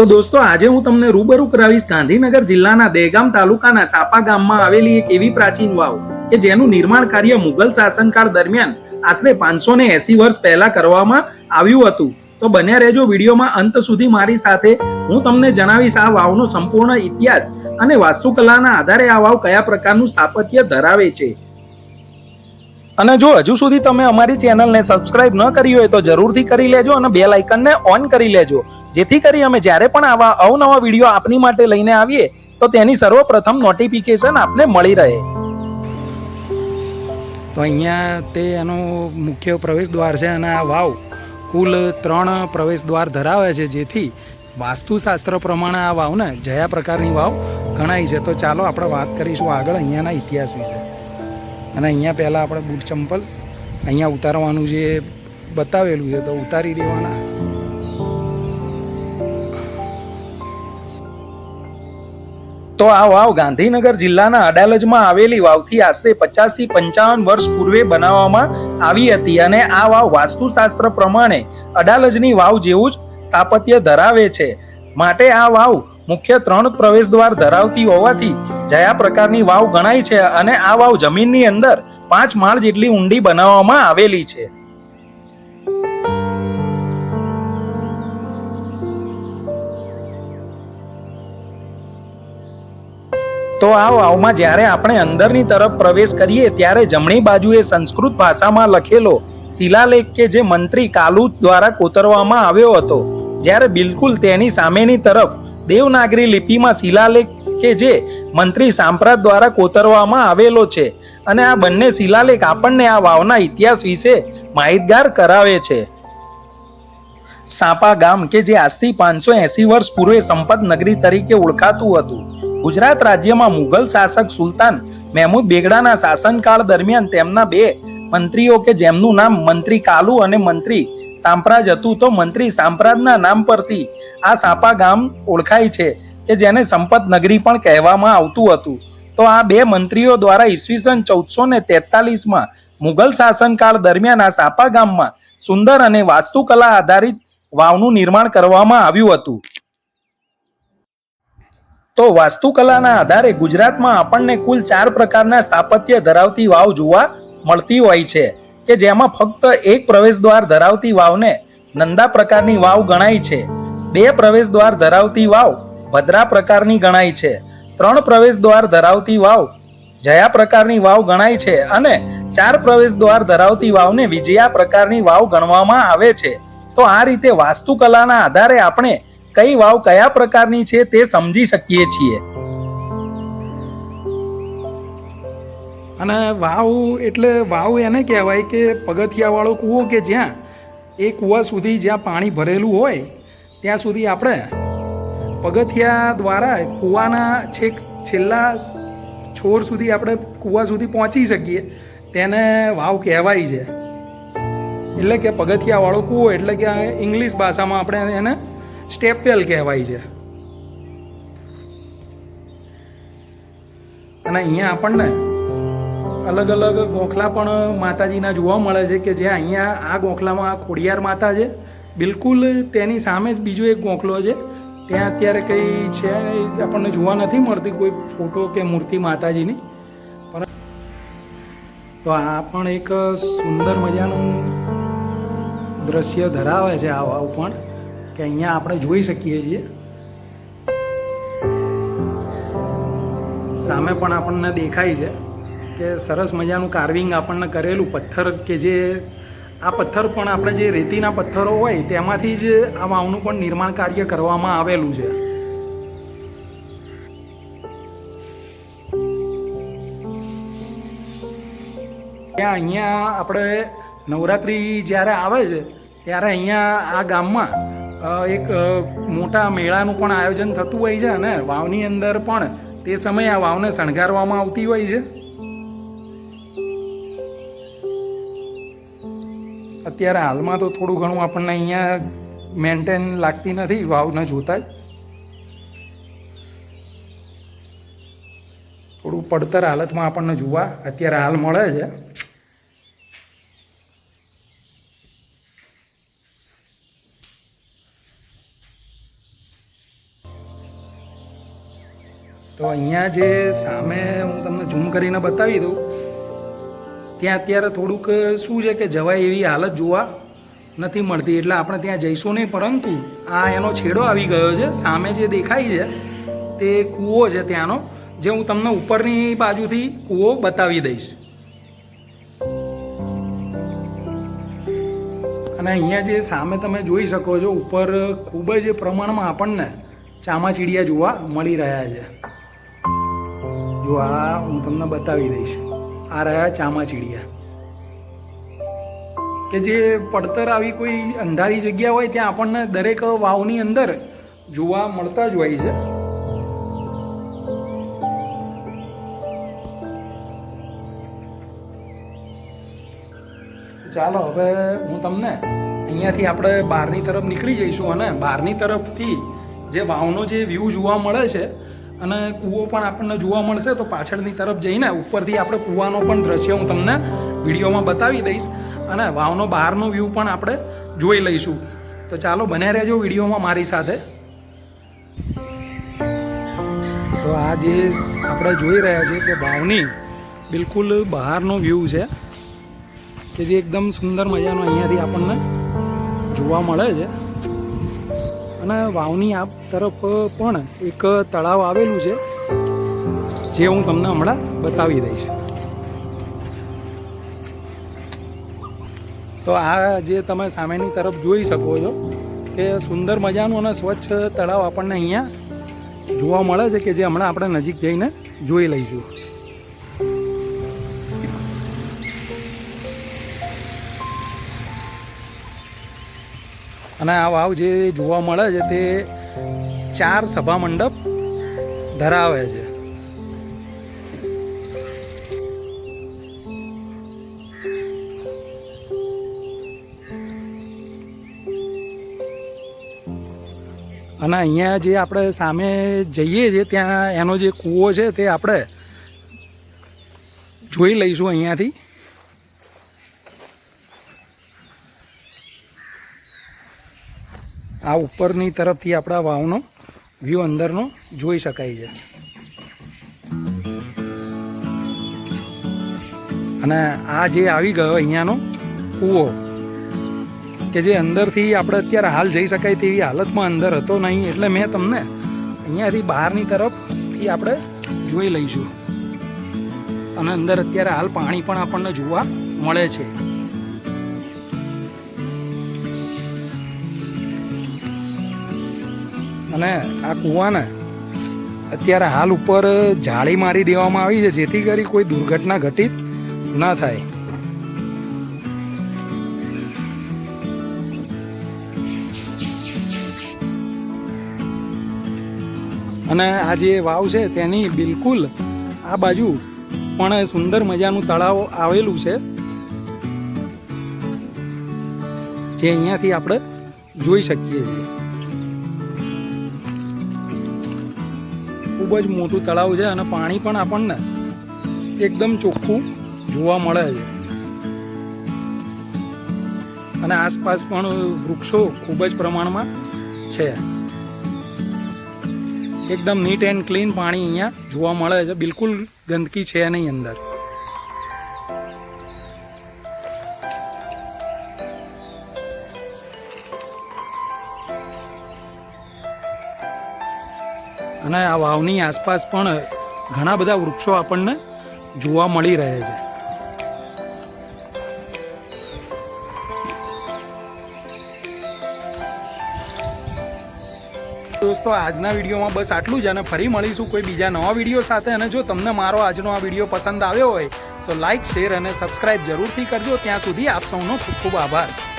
તો દોસ્તો, આજે હું તમને રૂબરૂ કરાવીશ ગાંધીનગર જિલ્લાના દહેગામ તાલુકાના સાપા ગામમાં આવેલી એક એવી પ્રાચીન વાવ કે જેનું નિર્માણ કાર્ય મુઘલ શાસનકાળ દરમિયાન આશરે પાંચસો ને એસી વર્ષ પહેલા કરવામાં આવ્યું હતું. તો બન્યા રહેજો વિડીયોમાં અંત સુધી મારી સાથે. હું તમને જણાવીશ આ વાવનો સંપૂર્ણ ઇતિહાસ અને વાસ્તુકલાના આધારે આ વાવ કયા પ્રકારનું સ્થાપત્ય ધરાવે છે. અને જો હજુ સુધી તમે અમારી ચેનલને સબસ્ક્રાઇબ ન કરી હોય તો જરૂરથી કરી લેજો અને બેલ આઇકનને ઓન કરી લેજો. જેથી કરી અમે જ્યારે પણ આવા અવનવા વીડિયો આપની માટે લઈને આવીએ, તો તેની સર્વપ્રથમ નોટિફિકેશન આપને મળી રહે. તો અહીંયા તે એનો મુખ્ય પ્રવેશ દ્વાર છે અને આ વાવ કુલ ત્રણ પ્રવેશ દ્વાર ધરાવે છે. જેથી વાસ્તુશાસ્ત્ર પ્રમાણે આ વાવને જયા પ્રકારની વાવ ગણાય છે. તો ચાલો આપણે વાત કરીશું આગળ અહીંયાના ઇતિહાસ વિશે. અને અહીંયા પહેલાં આપણે બૂટ ચંપલ અહીંયા ઉતારવાનું જે બતાવેલું છે, તો ઉતારી દેવાના. તો આ વાવ ગાંધીનગર જિલ્લાના અડાલજમાં આવેલી વાવથી આશરે પચાસથી પંચાવન વર્ષ પૂર્વે બનાવવામાં આવી હતી અને આ વાવ વાસ્તુશાસ્ત્ર પ્રમાણે અડાલજની વાવ જેવું જ સ્થાપત્ય ધરાવે છે. માટે આ વાવ મુખ્ય ત્રણ પ્રવેશ દ્વાર ધરાવતી હોવાથી જયા પ્રકારની વાવ ગણાય છે અને આ વાવ જમીનની અંદર પાંચ માળ જેટલી ઊંડી બનાવવામાં આવેલી છે. તો આ વાવમાં જ્યારે આપણે અંદરની તરફ પ્રવેશ કરીએ ત્યારે જમણી બાજુએ સંસ્કૃત ભાષામાં લખેલો શિલાલેખ કે જે મંત્રી કાલુ દ્વારા કોતરવામાં આવ્યો હતો, જ્યારે બિલકુલ તેની સામેની તરફ દેવનાગરી લિપિમાં શિલાલેખ કે જે મંત્રી સાંપ્રાત દ્વારા કોતરવામાં આવેલો છે અને આ બંને શિલાલેખ આપણને આ વાવના ઇતિહાસ વિશે માહિતગાર કરાવે છે. સાપા ગામ કે જે આજથી પાંચસો એસી વર્ષ પૂર્વે સંપત નગરી તરીકે ઓળખાતું હતું. ગુજરાત રાજ્યમાં મુઘલ શાસક સુલતાન મહેમૂદ બેગડાના શાસનકાળ દરમિયાન તેમના બે મંત્રીઓ કે જેમનું નામ મંત્રી કાલુ અને મંત્રી સાંપ્રાજ હતું તો મંત્રી સાંપ્રાજના નામ પરથી આ સાપા ગામ ઓળખાય છે કે જેને સંપત નગરી પણ કહેવામાં આવતું હતું. તો આ બે મંત્રીઓ દ્વારા ઈસવીસન ચૌદસો ને તેતાલીસમાં મુઘલ શાસનકાળ દરમિયાન આ સાપા ગામમાં સુંદર અને વાસ્તુકલા આધારિત વાવનું નિર્માણ કરવામાં આવ્યું હતું. તો વાસ્તુકલાના આધારે ગુજરાતમાં આપણને કુલ ચાર પ્રકારના સ્થાપત્ય ધરાવતી વાવ જોવા મળતી હોય છે. કે જેમાં ફક્ત એક પ્રવેશ દ્વાર ધરાવતી વાવને નંદા પ્રકારની વાવ ગણાય છે. બે પ્રવેશ દ્વાર ધરાવતી વાવ ભદ્રા પ્રકારની ગણાય છે. ત્રણ પ્રવેશ દ્વાર ધરાવતી વાવ જયા પ્રકારની વાવ ગણાય છે અને ચાર પ્રવેશ દ્વાર ધરાવતી વાવને વિજયા પ્રકારની વાવ ગણવામાં આવે છે. તો આ રીતે વાસ્તુકલાના આધારે આપણે કઈ વાવ કયા પ્રકારની છે તે સમજી શકીએ છીએ. અને વાવ એટલે વાવ એને કહેવાય કે પગથિયાવાળો કૂવો કે જ્યાં એ કૂવા સુધી જ્યાં પાણી ભરેલું હોય, ત્યાં સુધી આપણે પગથિયા દ્વારા કૂવાના છેક છેલ્લા છોર સુધી આપણે કૂવા સુધી પહોંચી શકીએ, તેને વાવ કહેવાય છે. એટલે કે પગથિયાવાળો કૂવો એટલે કે ઇંગ્લિશ ભાષામાં આપણે એને સ્ટેપવેલ કહેવાય છે. અને અહીંયા આપણને અલગ અલગ ગોખલા પણ માતાજીના જોવા મળે છે કે જ્યાં અહીંયા આ ગોખલામાં ખોડિયાર માતા છે. બિલકુલ તેની સામે જ બીજો એક ગોખલો છે. ત્યાં અત્યારે કંઈ છે આપણને જોવા નથી મળતી કોઈ ફોટો કે મૂર્તિ માતાજીની. પણ તો આ પણ એક સુંદર મજાનું દ્રશ્ય ધરાવે છે આ વાવ પણ કે અહીંયા આપણે જોઈ શકીએ છીએ. સામે પણ આપણને દેખાય છે. કે સરસ મજાનું કાર્વિંગ આપણને કરેલું પથ્થર કે જે આ પથ્થર પણ આપણે જે રેતીના પથ્થરો હોય તેમાંથી જ આ વાવનું પણ નિર્માણ કાર્ય કરવામાં આવેલું છે. ત્યાં અહીંયા આપણે નવરાત્રિ જ્યારે આવે છે, ત્યારે અહીંયા આ ગામમાં એક મોટા મેળાનું પણ આયોજન થતું હોય છે અને વાવની અંદર પણ તે સમયે આ વાવને શણગારવામાં આવતી હોય છે. અત્યારે હાલમાં તો થોડું ઘણું આપણને અહીંયા મેન્ટેન લાગતી નથી વાવને જોતા જ થોડું પડતર હાલતમાં આપણને જોવા અત્યારે હાલ મળે છે. તો અહીંયા જે સામે હું તમને ઝૂમ કરીને બતાવી દઉં ત્યાં અત્યારે થોડુંક, શું છે કે જવાય એવી હાલત જોવા નથી મળતી. એટલે આપણે ત્યાં જઈશું નહીં, પરંતુ આ એનો છેડો આવી ગયો છે. સામે જે દેખાય છે, તે કૂવો છે ત્યાંનો, જે હું તમને ઉપરની બાજુથી કૂવો બતાવી દઈશ. અને અહીંયા જે સામે તમે જોઈ શકો છો, ઉપર ખૂબ જ પ્રમાણમાં આપણને ચામાચીડિયા જોવા મળી રહ્યા છે. જો આ હું તમને બતાવી દઈશ. આ રહ્યા ચામાચીડિયા. કે જે પડતર આવી કોઈ અંધારી જગ્યા હોય ત્યાં આપણને દરેક વાવની અંદર જોવા મળતા જ હોય છે. ચાલો હવે હું તમને અહીંયાથી આપણે બહારની તરફ નીકળી જઈશું અને બહારની તરફથી જે વાવનો જે વ્યૂ જોવા મળે છે અને કૂવો પણ આપણને જોવા મળશે તો પાછળની તરફ જઈને ઉપરથી આપણે કૂવાનો પણ દ્રશ્ય હું તમને વિડીયોમાં બતાવી દઈશ અને વાવનો બહારનો વ્યૂ પણ આપણે જોઈ લઈશું. તો ચાલો બને રહેજો વિડીયોમાં મારી સાથે. તો આ જે આપણે જોઈ રહ્યા છીએ કે વાવની બિલકુલ બહારનો વ્યૂ છે, કે જે એકદમ સુંદર મજાનો અહીંયાથી આપણને જોવા મળે છે. અને વાવની આ તરફ પણ એક તળાવ આવેલું છે, જે હું તમને હમણાં બતાવી દઈશ. તો આ જે તમે સામેની તરફ જોઈ શકો છો કે સુંદર મજાનું અને સ્વચ્છ તળાવ આપણને અહીંયા જોવા મળે છે કે જે હમણાં આપણે નજીક જઈને જોઈ લઈશું. અને આ વાવ જે જોવા મળે છે તે ચાર સભા મંડપ ધરાવે છે. અને અહીંયા જે આપણે સામે જઈએ છીએ, ત્યાં એનો જે કૂવો છે તે આપણે જોઈ લઈશું અહીંયાથી. આ ઉપરની તરફથી આપણા વાવનો વ્યૂ અંદરનો જોઈ શકાય છે. અને આ જે આવી ગયો અહીંયાનો કૂવો, કે જે અંદરથી આપણે અત્યારે હાલ જઈ શકાય તેવી હાલતમાં અંદર હતો નહીં, એટલે મેં તમને અહીંયાથી બહારની તરફથી આપણે જોઈ લઈશું. અને અંદર અત્યારે હાલ પાણી પણ આપણને જોવા મળે છે. અને આ કૂવાને અત્યારે હાલ ઉપર જાળી મારી દેવામાં આવી છે, જેથી કરી કોઈ દુર્ઘટના ઘટિત ન થાય. અને આ જે વાવ છે, તેની બિલકુલ આ બાજુ પણ સુંદર મજાનું તળાવ આવેલું છે, જે અહીંયાથી આપણે જોઈ શકીએ છીએ. ખૂબ જ મોટું તળાવ છે અને પાણી પણ આપણને એકદમ ચોખ્ખું જોવા મળે છે. અને આસપાસ પણ વૃક્ષો ખૂબ જ પ્રમાણમાં છે. એકદમ નીટ એન્ડ ક્લીન પાણી અહીંયા જોવા મળે છે. બિલકુલ ગંદકી છે નહીં અંદર. અને આ વાવની આસપાસ પણ ઘણા બધા વૃક્ષો આપણને જોવા મળી રહે છે. દોસ્તો, આજના વિડીયોમાં બસ આટલું જ અને ફરી મળીશું કોઈ બીજા નવા વીડિયો સાથે. અને જો તમને મારો આજનો આ વીડિયો પસંદ આવ્યો હોય, તો લાઇક શેર અને સબસ્ક્રાઇબ જરૂરથી કરજો. ત્યાં સુધી આપ સૌનો ખૂબ ખૂબ આભાર.